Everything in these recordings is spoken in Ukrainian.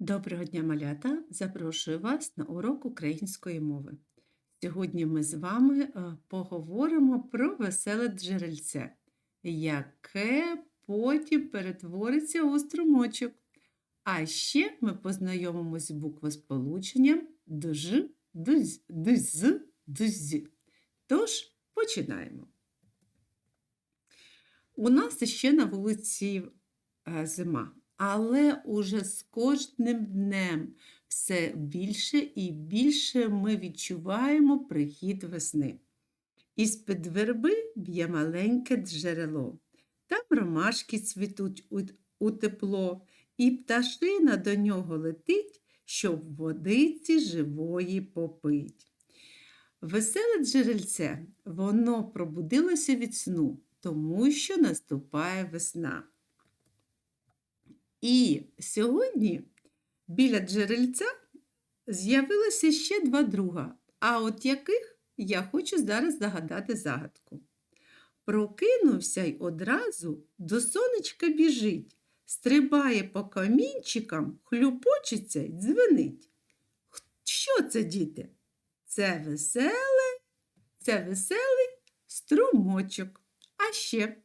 Доброго дня, малята! Запрошую вас на урок української мови. Сьогодні ми з вами е, поговоримо про веселе джерельце, яке потім перетвориться у струмочок. А ще ми познайомимось з буквосполученням дж, дз, дз, дз. Тож починаємо. У нас ще на вулиці е, зима. Але уже з кожним днем все більше і більше ми відчуваємо прихід весни. Із-під верби б'є маленьке джерело. Там ромашки цвітуть у тепло, і пташина до нього летить, щоб водиці живої попить. Веселе джерельце, воно пробудилося від сну, тому що наступає весна. І сьогодні біля джерельця з'явилося ще два друга, а от яких я хочу зараз загадати загадку. Прокинувся й одразу до сонечка біжить, стрибає по камінчикам, хлюпочеться й дзвенить. Що це, діти? Це веселе, це веселий струмочок. А ще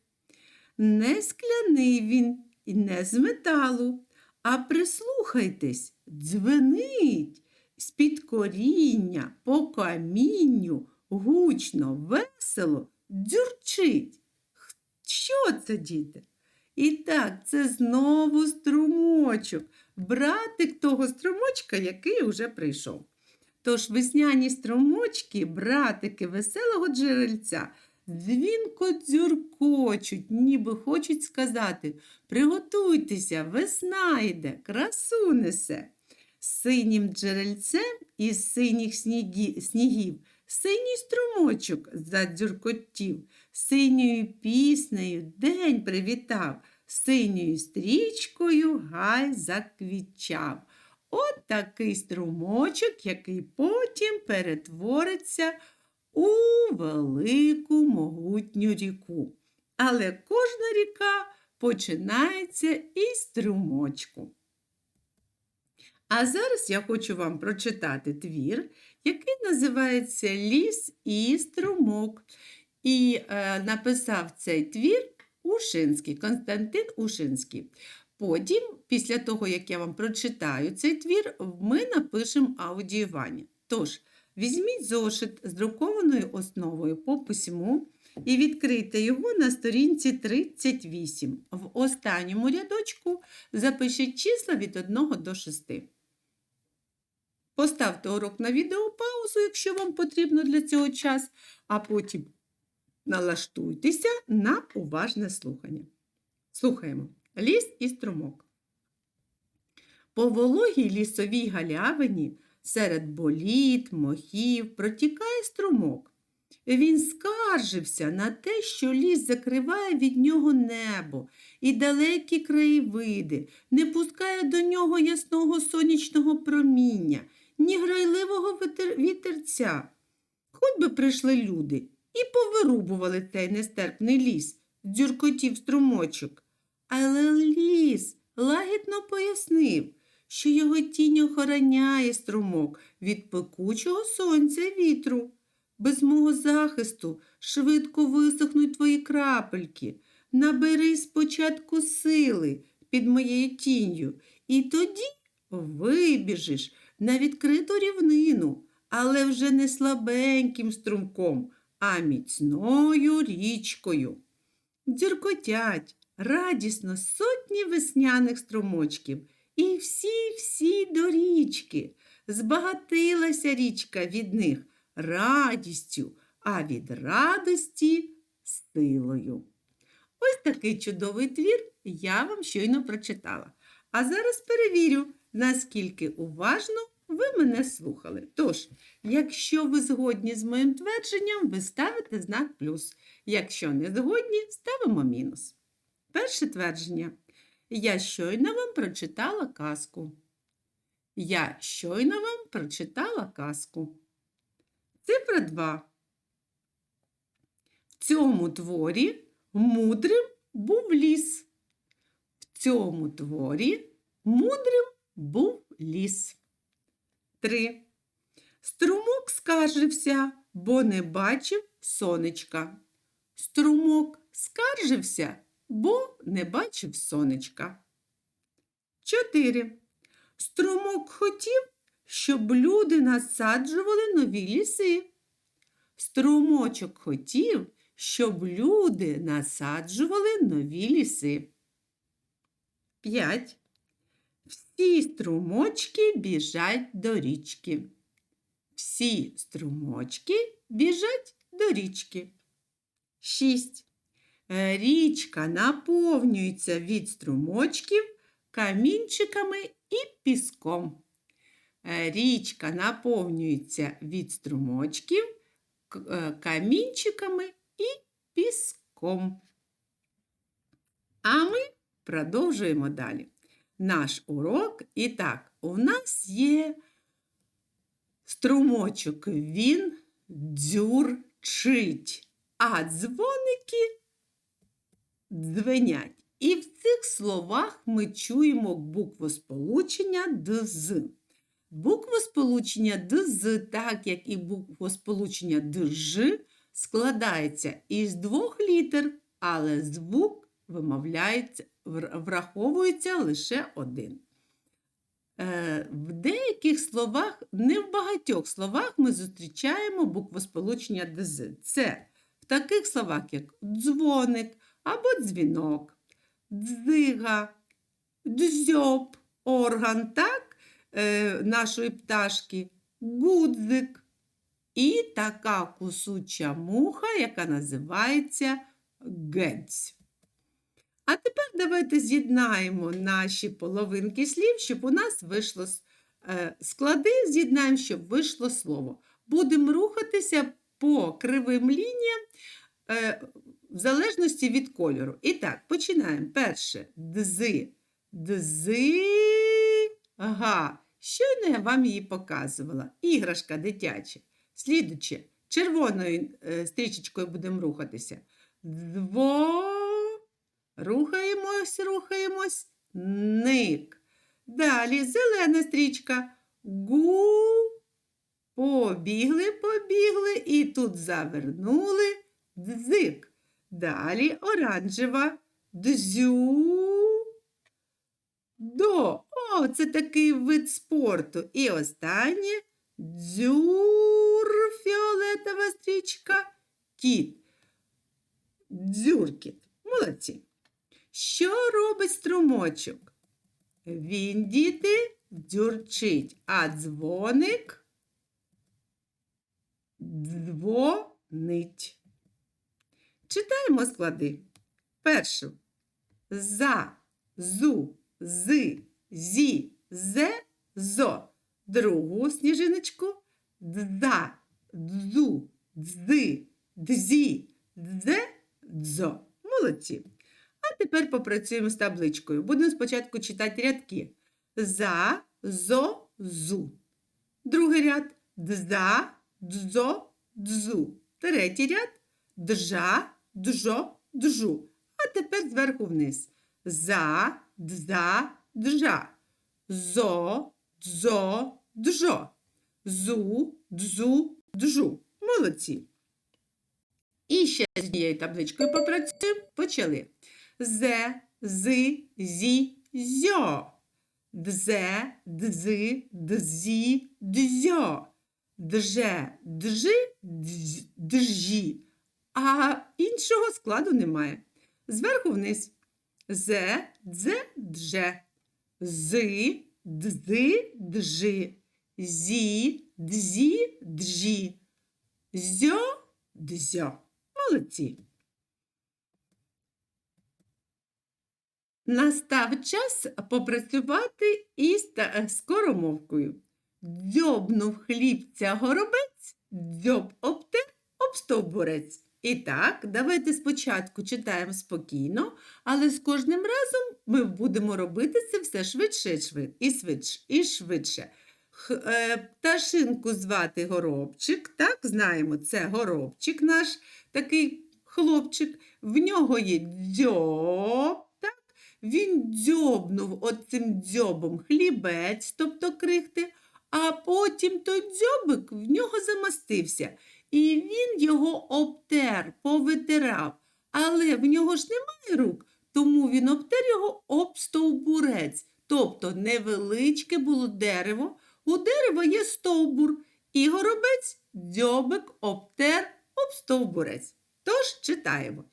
не скляний він і не з металу, а прислухайтесь, дзвенить з-під коріння по камінню гучно, весело, дзюрчить. Що це, діти? І так, це знову струмочок, братик того струмочка, який уже прийшов. Тож весняні струмочки, братики веселого джерельця, дзвінко дзюркочуть, ніби хочуть сказати Приготуйтеся, весна йде, красу несе. Синім джерельцем із синіх снігі, снігів синій струмочок задзюркотів, синьою піснею день привітав, синьою стрічкою гай заквічав. От такий струмочок, який потім перетвориться у велику могутню ріку. Але кожна ріка починається із струмочку. А зараз я хочу вам прочитати твір, який називається Ліс і струмок. І е, написав цей твір Ушинський, Константин Ушинський. Потім, після того, як я вам прочитаю цей твір, ми напишемо аудіювання. Тож, візьміть зошит з друкованою основою по письму і відкрийте його на сторінці 38. В останньому рядочку запишіть числа від 1 до 6. Поставте урок на відеопаузу, якщо вам потрібно для цього час, а потім налаштуйтеся на уважне слухання. Слухаємо ліс і струмок. По вологій лісовій галявині серед боліт, мохів протікає струмок. Він скаржився на те, що ліс закриває від нього небо і далекі краєвиди, не пускає до нього ясного сонячного проміння, ні грайливого вітер... вітерця. Хоч би прийшли люди і повирубували цей нестерпний ліс, дзюркотів струмочок. Але ліс лагідно пояснив, що його тінь охороняє струмок від пекучого сонця вітру. Без мого захисту швидко висохнуть твої крапельки. Набери спочатку сили під моєю тінню, і тоді вибіжиш на відкриту рівнину, але вже не слабеньким струмком, а міцною річкою. Дзюркотять радісно сотні весняних струмочків, і всі-всі до річки. Збагатилася річка від них радістю, а від радості силою. Ось такий чудовий твір я вам щойно прочитала. А зараз перевірю, наскільки уважно ви мене слухали. Тож, якщо ви згодні з моїм твердженням, ви ставите знак плюс. Якщо не згодні, ставимо мінус. Перше твердження. Я щойно вам прочитала казку. Я щойно вам прочитала казку. Цифра 2. В цьому творі мудрим був ліс. В цьому творі мудрим був ліс. 3. Струмок скаржився, бо не бачив сонечка. Струмок скаржився, бо не бачив сонечка. 4. Струмок хотів, щоб люди насаджували нові ліси. Струмочок хотів, щоб люди насаджували нові ліси. 5. Всі струмочки біжать до річки. Всі струмочки біжать до річки. 6. Річка наповнюється від струмочків камінчиками і піском. Е, Річка наповнюється від струмочків е, камінчиками і піском. А ми продовжуємо далі. Наш урок. І так, у нас є струмочок, він дзюрчить, а дзвоники дзвенять. І в цих словах ми чуємо буквосполучення ДЗ. Буквосполучення ДЗ, так як і буквосполучення ДЖ, складається із двох літер, але звук вимовляється, враховується лише один. Е, В деяких словах, не в багатьох словах ми зустрічаємо буквосполучення ДЗ. Це в таких словах, як дзвоник або дзвінок, дзига, дзьоб, орган, так, е, нашої пташки, гудзик і така кусуча муха, яка називається гець. А тепер давайте з'єднаємо наші половинки слів, щоб у нас вийшло е, склади, з'єднаємо, щоб вийшло слово. Будемо рухатися по кривим лініям е, в залежності від кольору. І так, починаємо. Перше дзи. Дзи. Ага. Щойно я вам її показувала. Іграшка дитяча. Слідуче, червоною е, стрічечкою будемо рухатися. Дво. Рухаємось, рухаємось. Ник. Далі зелена стрічка. Гу. Побігли, побігли і тут завернули дзик. Далі оранжева. Дзю. До. О, це такий вид спорту. І останнє дзюр, фіолетова стрічка. Кіт. Дзюркіт. Молодці. Що робить струмочок? Він, діти, дзюрчить, а дзвоник дзвонить. Читаємо склади. Першу. За, зу, з, зі, зе, зо. Другу сніжиночку. Дза, дзу, дзи, дзі, дзе, дзо. Молодці. А тепер попрацюємо з табличкою. Будемо спочатку читати рядки. За, зо, зу. Другий ряд дза, дзо, дзу. Третій ряд джа, джо, джу. А тепер зверху вниз. За, дза, джа. Зо, дзо, джо. Зу, дзу, джу. Молодці. І ще з однією табличкою попрацюємо. Почали. Зе, зи, зі, зьо. Дзе, дзи, дзі, дзьо. Дже, джи, дз- джі. А іншого складу немає. Зверху вниз. Зе, дзе, дже. Зи, дзи, джи. Зі, дзі, джі. Зьо, дзьо. Молодці. Настав час попрацювати із е, скоромовкою. Дзьобнув хлібця горобець, дзьоб обтер об стовбурець. І так, давайте спочатку читаємо спокійно, але з кожним разом ми будемо робити це все швидше і швидше. І швидше. Х, е, пташинку звати горобчик, так, знаємо, це горобчик наш такий хлопчик. В нього є дзьоб, так? Він дзьобнув оцим дзьобом хлібець, тобто крихти, а потім той дзьобик в нього замастився. І він його обтер, повитирав. Але в нього ж немає рук, тому він обтер його об стовбурець. Тобто невеличке було дерево, у дерева є стовбур, і горобець дзьобик обтер об стовбурець. Тож читаємо.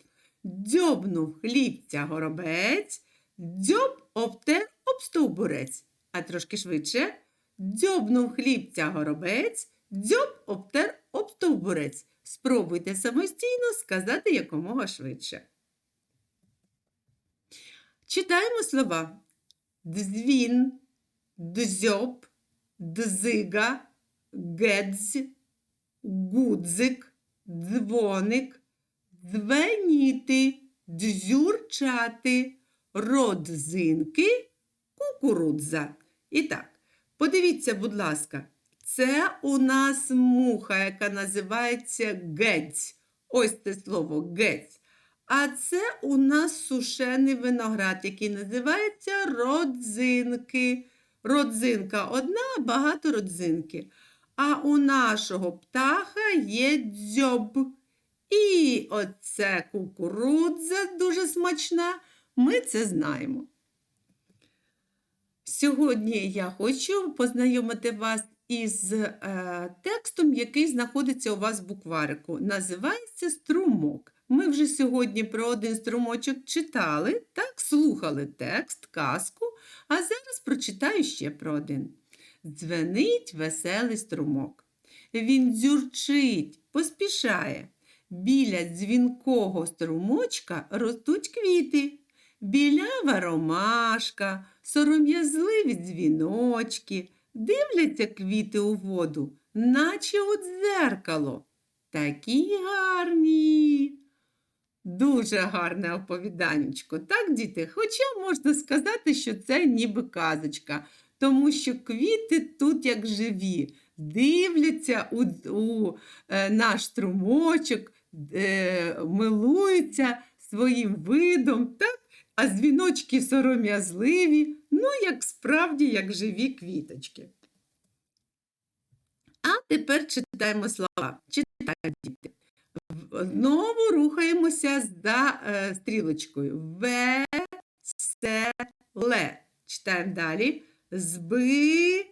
Дзьобнув хлібця горобець, дзьоб обтер об стовбурець. А трошки швидше. Дзьобнув хлібця горобець, дзьоб обтер об. Спробуйте самостійно сказати якомога швидше. Читаємо слова. Дзвін, дзьоб, дзига, гедзь, гудзик, дзвоник, дзвеніти, дзюрчати, родзинки, кукурудза. І так, подивіться, будь ласка, це у нас муха, яка називається гець. Ось це слово гець. А це у нас сушений виноград, який називається родзинки. Родзинка одна, багато родзинки. А у нашого птаха є дзьоб. І оце кукурудза дуже смачна. Ми це знаємо. Сьогодні я хочу познайомити вас із е, текстом, який знаходиться у вас в букварику. Називається струмок. Ми вже сьогодні про один струмочок читали, так, слухали текст, казку, а зараз прочитаю ще про один. Дзвенить веселий струмок. Він дзюрчить, поспішає. Біля дзвінкого струмочка ростуть квіти. Білява ромашка, сором'язливі дзвіночки, дивляться квіти у воду, наче у дзеркало. Такі гарні. Дуже гарне оповіданечко, так, діти? Хоча можна сказати, що це ніби казочка, тому що квіти тут як живі, дивляться у, у е, наш струмочок, е, милуються своїм видом, так? А дзвіночки сором'язливі, ну, як справді, як живі квіточки. А тепер читаємо слова. Читаємо, діти. Знову рухаємося за е, стрілочкою. Веселе. Читаємо далі. Збираю.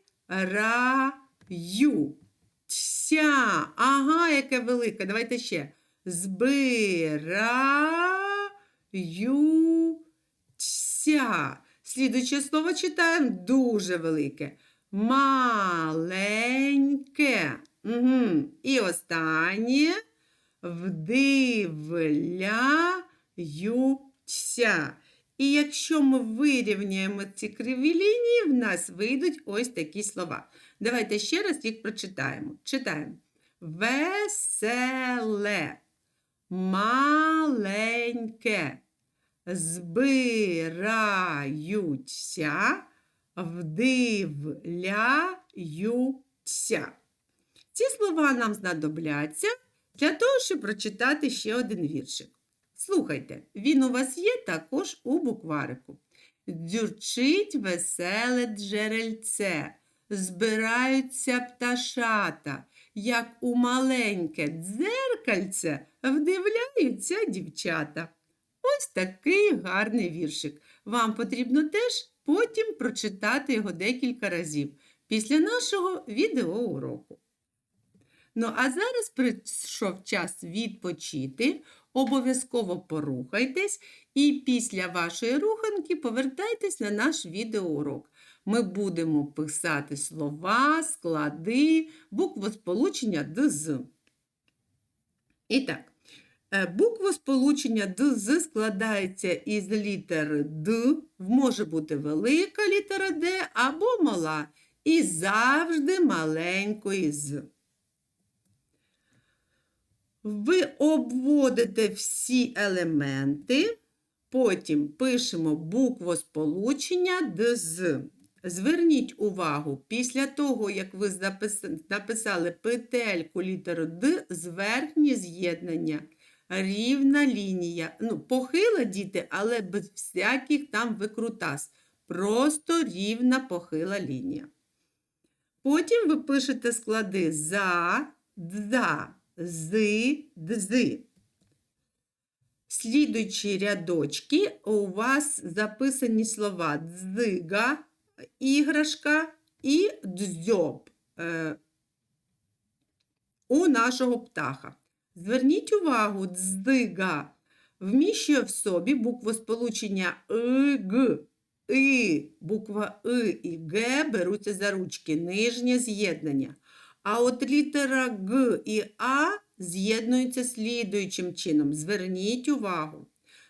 Тся. Ага, яке велике. Давайте ще. Збираю. Тся. Слідуюче слово читаємо дуже велике. Маленьке. Угу. І останнє вдивляються. І якщо ми вирівняємо ці криві лінії, в нас вийдуть ось такі слова. Давайте ще раз їх прочитаємо. Читаємо. Веселе, маленьке, збираються, вдивляються. Ці слова нам знадобляться для того, щоб прочитати ще один віршик. Слухайте, він у вас є також у букварику. Дзюрчить веселе джерельце, збираються пташата, як у маленьке дзеркальце вдивляються дівчата. Ось такий гарний віршик. Вам потрібно теж потім прочитати його декілька разів після нашого відеоуроку. Ну, а зараз прийшов час відпочити. Обов'язково порухайтесь і після вашої руханки повертайтесь на наш відеоурок. Ми будемо писати слова, склади, буквосполучення ДЗ. І так, е, буквосполучення ДЗ складається із літери Д, може бути велика літера Д або мала, і завжди маленької з. Ви обводите всі елементи, потім пишемо буквосполучення ДЗ. Зверніть увагу, після того, як ви написали петельку літеру Д з верхні з'єднання, рівна лінія. Ну, похила, діти, але без всяких там викрутас. Просто рівна похила лінія. Потім ви пишете склади за, дза, зи, дзи. Слідуючі рядочки у вас записані слова дзига, іграшка і дзьоб е, у нашого птаха. Зверніть увагу, дзига вміщує в собі буквосполучення и, г, и, буква и і г беруться за ручки, нижнє з'єднання. А от літера Г і А з'єднуються слідуючим чином. Зверніть увагу.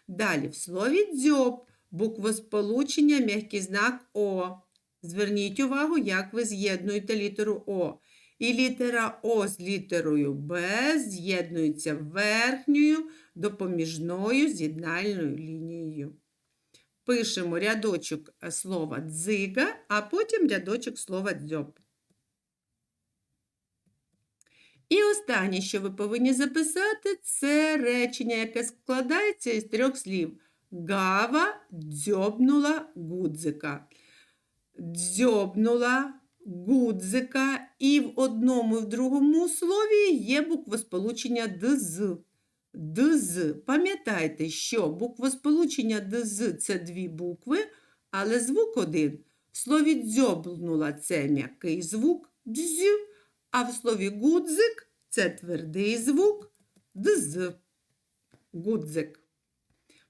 Далі в слові дзьоб буквосполучення м'який знак О. Зверніть увагу, як ви з'єднуєте літеру О. І літера О з літерою Б з'єднуються верхньою допоміжною з'єднальною лінією. Пишемо рядочок е, слова дзига, а потім рядочок слова дзьоб. І останнє, що ви повинні записати, це речення, яке складається із трьох слів. Гава дзьобнула гудзика. Дзьобнула гудзика, і в одному і в другому слові є буквосполучення дз. ДЗ. Пам'ятайте, що буквосполучення ДЗ це дві букви, але звук один. В слові дзьобнула це м'який звук дз, а в слові гудзик це твердий звук дз. Гудзик.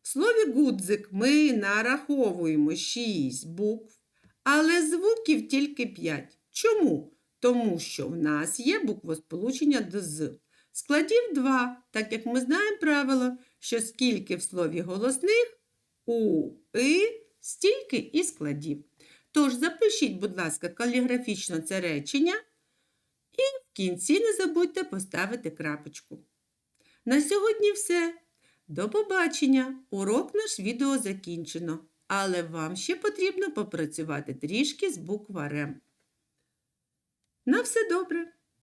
В слові гудзик ми нараховуємо 6 букв, але звуків тільки 5. Чому? Тому що в нас є буквосполучення ДЗ. Складів 2, так як ми знаємо правило, що скільки в слові голосних у і, стільки і складів. Тож запишіть, будь ласка, каліграфічно це речення і в кінці не забудьте поставити крапочку. На сьогодні все. До побачення! Урок наш відео закінчено, але вам ще потрібно попрацювати трішки з букварем. На все добре!